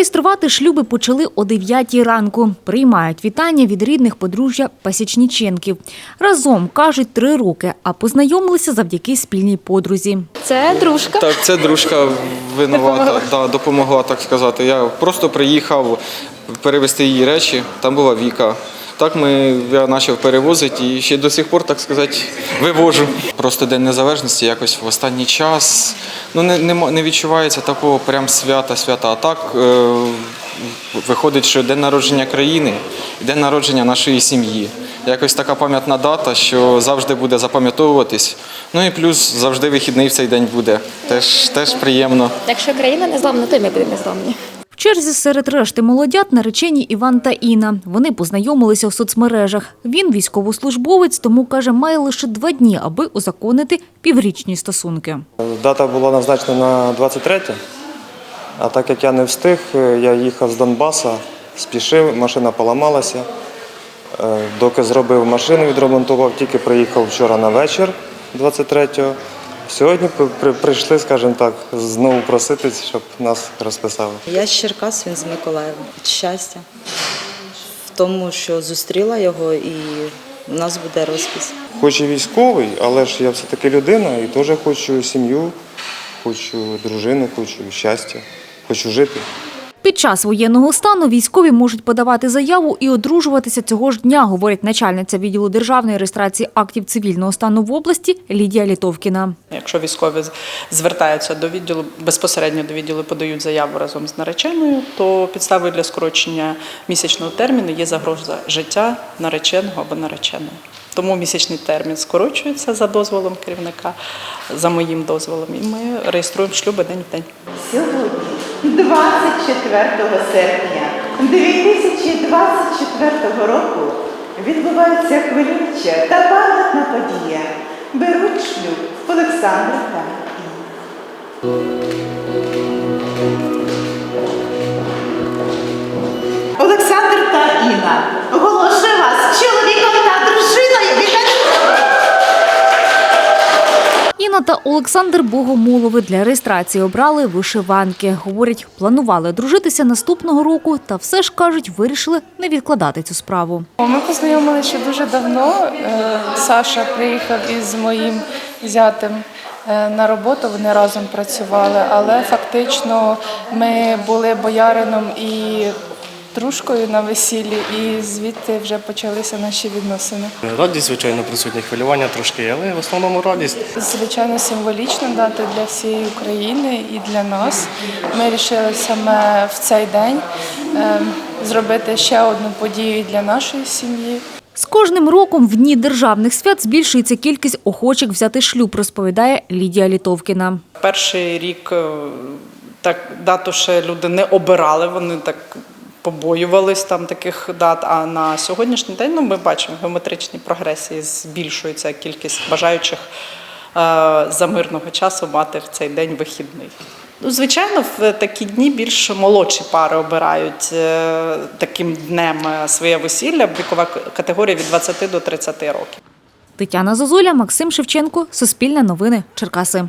Реєструвати шлюби почали о 9 ранку. Приймають вітання від рідних подружжя Пасічніченків. Разом кажуть три роки, а познайомилися завдяки спільній подрузі. Це дружка. Так, це дружка винувата, да, допомогла, так сказати. Я просто приїхав перевезти її речі, там була Віка. Так ми, я почав перевозити і ще до сих пор, так сказати, вивожу. Просто День Незалежності якось в останній час ну, не, не, не відчувається такого прям свята, свята. А так е, виходить, що день народження країни день народження нашої сім'ї. Якось така пам'ятна дата, що завжди буде запам'ятовуватись. Ну і плюс завжди вихідний в цей день буде. Теж, теж приємно. Якщо країна незламна, то й ми будемо незламні. Черзі серед решти молодят наречені Іван та Інна. Вони познайомилися в соцмережах. Він військовослужбовець, тому каже, має лише два дні, аби узаконити піврічні стосунки. Дата була назначена на 23, а так як я не встиг, е, я їхав з Донбаса, спішив, машина поламалася. Е, Доки зробив машину, відремонтував, тільки приїхав вчора на вечір 23-го. Сьогодні при- при- прийшли, скажімо так, знову проситись, щоб нас розписали. Я з Черкас, він з Миколаєва. Щастя в тому, що зустріла його і у нас буде розпис. Хоч і військовий, але ж я все-таки людина і теж хочу сім'ю, хочу дружину, хочу щастя, хочу жити. Під час воєнного стану військові можуть подавати заяву і одружуватися цього ж дня, говорить начальниця відділу державної реєстрації актів цивільного стану в області Лідія Літовкіна. Якщо військові звертаються до відділу безпосередньо до відділу, подають заяву разом з нареченою, то підставою для скорочення місячного терміну є загроза життя нареченого або нареченої. Тому місячний термін скорочується за дозволом керівника, за моїм дозволом, і ми реєструємо шлюби день в день. Сьогодні, 24 серпня 2024 року, відбувається хвилююча та пам'ятна подія. Беруть шлюб Олександр та Інна. Та Олександр Богомолови для реєстрації обрали вишиванки. Говорять, планували дружитися наступного року, та все ж кажуть, вирішили не відкладати цю справу. Ми познайомилися ще дуже давно. Е, Саша приїхав із моїм зятем е, на роботу. Вони разом працювали, але фактично ми були боярином і дружкою на весіллі, і звідти вже почалися наші відносини. Радість, звичайно, присутня хвилювання трошки, але в основному радість. Звичайно, символічна дата для всієї України і для нас. Ми вирішили саме в цей день е, зробити ще одну подію для нашої сім'ї. З кожним роком в дні державних свят збільшується кількість охочих взяти шлюб, розповідає Лідія Літовкіна. Перший рік е, так дату ще люди не обирали, вони так побоювались там таких дат. А на сьогоднішній день ну, ми бачимо геометричні прогресії, збільшується кількість бажаючих е, за мирного часу мати в цей день вихідний. Ну, звичайно, в такі дні більш молодші пари обирають е, таким днем е, своє весілля, вікова категорія від 20 до 30 років. Тетяна Зозуля, Максим Шевченко, Суспільне новини, Черкаси.